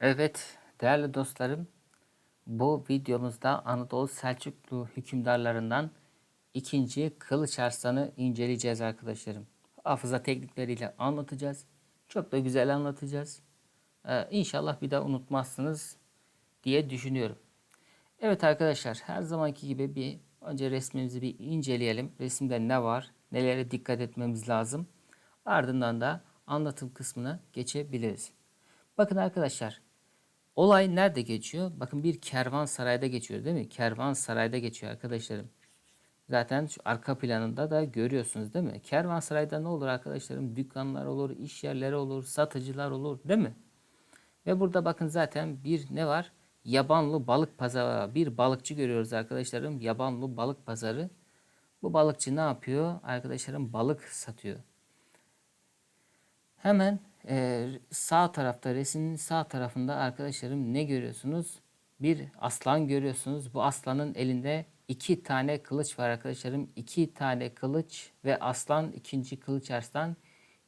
Evet değerli dostlarım bu videomuzda Anadolu Selçuklu hükümdarlarından ikinci Kılıç Arslan'ı inceleyeceğiz arkadaşlarım. Hafıza teknikleriyle anlatacağız. Çok da güzel anlatacağız. Ee, inşallah bir daha unutmazsınız diye düşünüyorum. Evet arkadaşlar her zamanki gibi bir önce resmimizi bir inceleyelim. Resimde ne var, nelere dikkat etmemiz lazım. Ardından da anlatım kısmına geçebiliriz. Bakın arkadaşlar olay nerede geçiyor? Bakın bir kervansarayda geçiyor değil mi? Kervansarayda geçiyor arkadaşlarım. Zaten şu arka planında da görüyorsunuz değil mi? Kervansarayda ne olur arkadaşlarım? Dükkanlar olur, iş yerleri olur, satıcılar olur değil mi? Ve burada bakın zaten bir ne var? Yabanlı balık pazarı. Bir balıkçı görüyoruz arkadaşlarım. Yabanlı balık pazarı. Bu balıkçı ne yapıyor? Arkadaşlarım balık satıyor. Hemen e, sağ tarafta resmin sağ tarafında arkadaşlarım ne görüyorsunuz? Bir aslan görüyorsunuz. Bu aslanın elinde iki tane kılıç var arkadaşlarım. İki tane kılıç ve aslan ikinci kılıç arslan.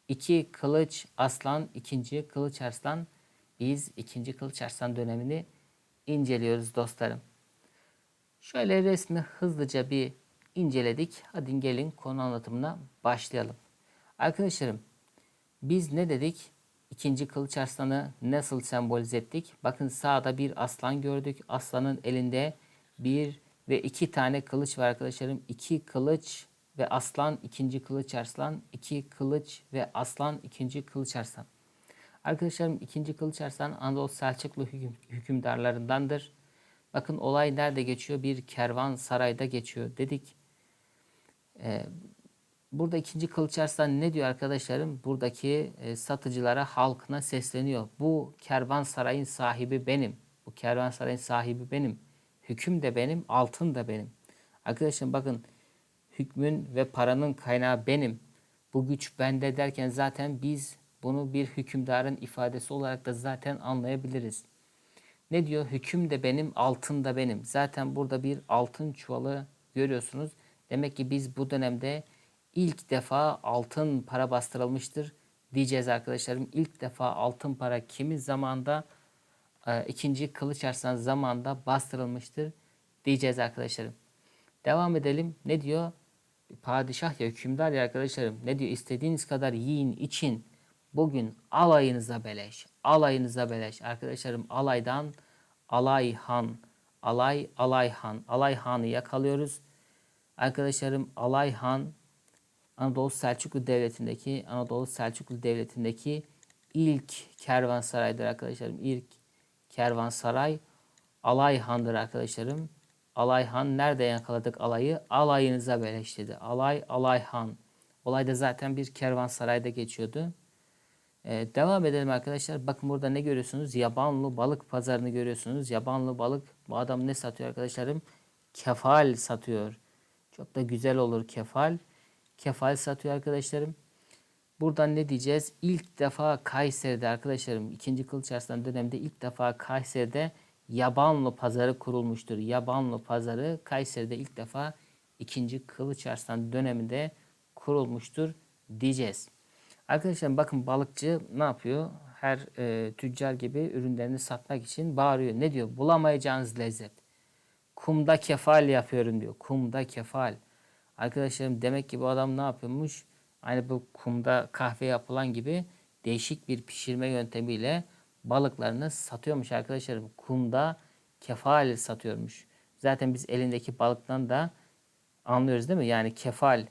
İki kılıç aslan ikinci kılıç arslan. Biz ikinci kılıç arslan dönemini inceliyoruz dostlarım. Şöyle resmi hızlıca bir inceledik. Hadi gelin konu anlatımına başlayalım. Arkadaşlarım biz ne dedik? İkinci kılıç arslanı nasıl sembolize ettik? Bakın sağda bir aslan gördük. Aslanın elinde bir ve iki tane kılıç var arkadaşlarım. İki kılıç ve aslan ikinci kılıç arslan. iki kılıç ve aslan ikinci kılıç arslan. Arkadaşlarım ikinci kılıç arslan Anadolu Selçuklu hüküm, hükümdarlarındandır. Bakın olay nerede geçiyor? Bir kervan sarayda geçiyor dedik. Ee, Burada ikinci Kılıç Arslan ne diyor arkadaşlarım? Buradaki e, satıcılara, halkına sesleniyor. Bu kervansarayın sahibi benim. Bu kervansarayın sahibi benim. Hüküm de benim, altın da benim. Arkadaşlar bakın hükmün ve paranın kaynağı benim. Bu güç bende derken zaten biz bunu bir hükümdarın ifadesi olarak da zaten anlayabiliriz. Ne diyor? Hüküm de benim, altın da benim. Zaten burada bir altın çuvalı görüyorsunuz. Demek ki biz bu dönemde ilk defa altın para bastırılmıştır diyeceğiz arkadaşlarım. İlk defa altın para kimin zamanda e, ikinci Kılıç Arslan zamanında bastırılmıştır diyeceğiz arkadaşlarım. Devam edelim. Ne diyor? Padişah ya hükümdar ya arkadaşlarım. Ne diyor? İstediğiniz kadar yiyin için bugün alayınıza beleş. Alayınıza beleş. Arkadaşlarım alaydan alay han. Alay alay han. Alay hanı yakalıyoruz. Arkadaşlarım alay han Anadolu Selçuklu Devleti'ndeki Anadolu Selçuklu Devleti'ndeki ilk kervansaraydır arkadaşlarım. İlk kervansaray Alayhan'dır arkadaşlarım. Alayhan nerede yakaladık alayı? Alayınıza beleş dedi. Alay Alayhan. Olay da zaten bir kervansarayda geçiyordu. Ee, devam edelim arkadaşlar. Bakın burada ne görüyorsunuz? Yabanlı balık pazarını görüyorsunuz. Yabanlı balık. Bu adam ne satıyor arkadaşlarım? Kefal satıyor. Çok da güzel olur kefal kefal satıyor arkadaşlarım. Buradan ne diyeceğiz? İlk defa Kayseri'de arkadaşlarım 2. Kılıç Arslan döneminde ilk defa Kayseri'de Yabanlı pazarı kurulmuştur. Yabanlı pazarı Kayseri'de ilk defa 2. Kılıç Arslan döneminde kurulmuştur diyeceğiz. Arkadaşlar bakın balıkçı ne yapıyor? Her e, tüccar gibi ürünlerini satmak için bağırıyor. Ne diyor? Bulamayacağınız lezzet. Kumda kefal yapıyorum diyor. Kumda kefal. Arkadaşlarım demek ki bu adam ne yapıyormuş? Aynı bu kumda kahve yapılan gibi değişik bir pişirme yöntemiyle balıklarını satıyormuş arkadaşlarım. Kumda kefal satıyormuş. Zaten biz elindeki balıktan da anlıyoruz değil mi? Yani kefal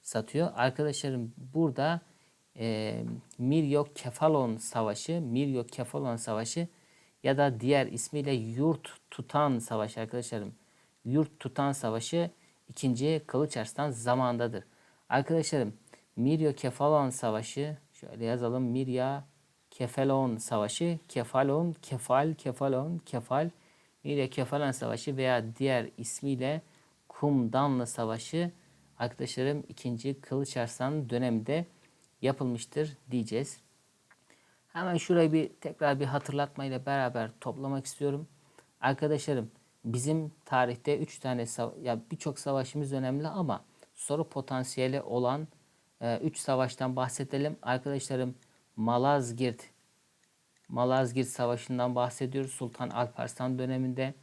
satıyor. Arkadaşlarım burada e, Miryo Kefalon Savaşı, Miryo Kefalon Savaşı ya da diğer ismiyle Yurt Tutan Savaşı arkadaşlarım. Yurt Tutan Savaşı ikinci Kılıç Arslan zamandadır. Arkadaşlarım Miryo Kefalon Savaşı şöyle yazalım Mirya Kefalon Savaşı Kefalon Kefal Kefalon Kefal Mirya Kefalon Savaşı veya diğer ismiyle Kumdanlı Savaşı arkadaşlarım ikinci Kılıç Arslan döneminde yapılmıştır diyeceğiz. Hemen şurayı bir tekrar bir hatırlatmayla beraber toplamak istiyorum. Arkadaşlarım bizim tarihte 3 tane ya birçok savaşımız önemli ama soru potansiyeli olan 3 e, savaştan bahsedelim. Arkadaşlarım Malazgirt Malazgirt Savaşı'ndan bahsediyoruz. Sultan Alparslan döneminde.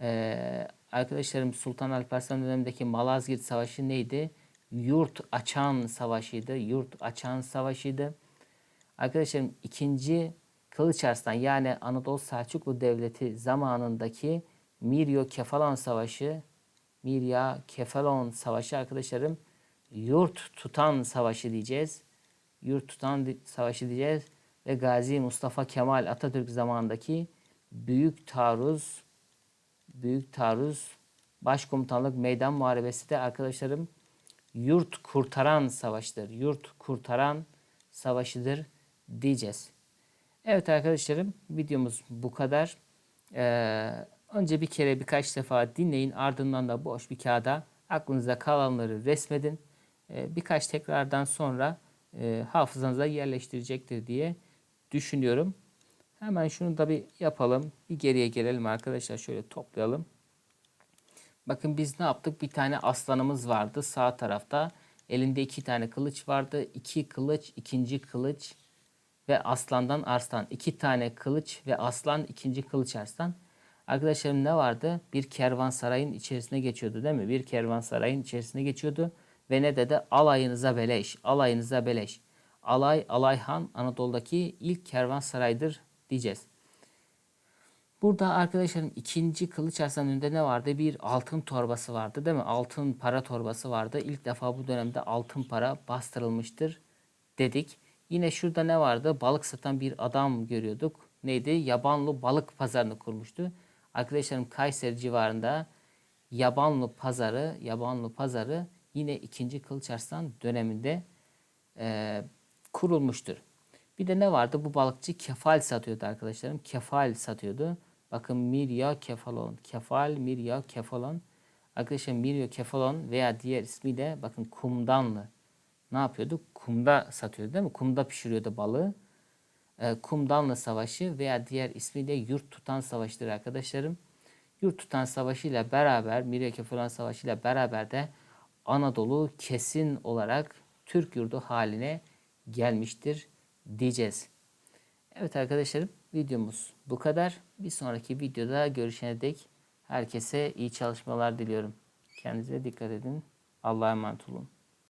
Ee, arkadaşlarım Sultan Alparslan dönemindeki Malazgirt Savaşı neydi? Yurt açan savaşıydı. Yurt açan savaşıydı. Arkadaşlarım ikinci Kılıç Arslan yani Anadolu Selçuklu Devleti zamanındaki Miryo Kefalon Savaşı Mirya Kefalon Savaşı arkadaşlarım yurt tutan savaşı diyeceğiz. Yurt tutan savaşı diyeceğiz ve Gazi Mustafa Kemal Atatürk zamanındaki Büyük Taarruz Büyük Taarruz Başkomutanlık Meydan Muharebesi de arkadaşlarım yurt kurtaran savaştır. Yurt kurtaran savaşıdır diyeceğiz. Evet arkadaşlarım videomuz bu kadar. Ee, önce bir kere birkaç defa dinleyin ardından da boş bir kağıda aklınızda kalanları resmedin. Ee, birkaç tekrardan sonra e, hafızanıza yerleştirecektir diye düşünüyorum. Hemen şunu da bir yapalım. Bir geriye gelelim arkadaşlar. Şöyle toplayalım. Bakın biz ne yaptık? Bir tane aslanımız vardı sağ tarafta. Elinde iki tane kılıç vardı. İki kılıç, ikinci kılıç ve aslandan arslan. İki tane kılıç ve aslan, ikinci kılıç arslan. Arkadaşlarım ne vardı? Bir kervansarayın içerisine geçiyordu değil mi? Bir kervansarayın içerisine geçiyordu. Ve ne dedi? Alayınıza beleş, alayınıza beleş. Alay, Alayhan Anadolu'daki ilk kervansaraydır diyeceğiz. Burada arkadaşlarım ikinci Kılıç Arslan'ın önünde ne vardı? Bir altın torbası vardı değil mi? Altın para torbası vardı. İlk defa bu dönemde altın para bastırılmıştır dedik. Yine şurada ne vardı? Balık satan bir adam görüyorduk. Neydi? Yabanlı balık pazarını kurmuştu. Arkadaşlarım Kayseri civarında Yabanlı pazarı, Yabanlı pazarı yine 2. Kılıç Arslan döneminde e, kurulmuştur. Bir de ne vardı? Bu balıkçı kefal satıyordu arkadaşlarım. Kefal satıyordu. Bakın Mirya Kefalon. Kefal, Mirya Kefalon. Arkadaşlar Mirya Kefalon veya diğer ismiyle bakın kumdanlı. Ne yapıyordu? Kumda satıyordu değil mi? Kumda pişiriyordu balığı. E, kumdanlı Savaşı veya diğer ismiyle Yurt Tutan Savaşı'dır arkadaşlarım. Yurt Tutan Savaşı ile beraber, Mirya Kefalon Savaşı ile beraber de Anadolu kesin olarak Türk yurdu haline gelmiştir diyeceğiz. Evet arkadaşlarım videomuz bu kadar. Bir sonraki videoda görüşene dek herkese iyi çalışmalar diliyorum. Kendinize dikkat edin. Allah'a emanet olun.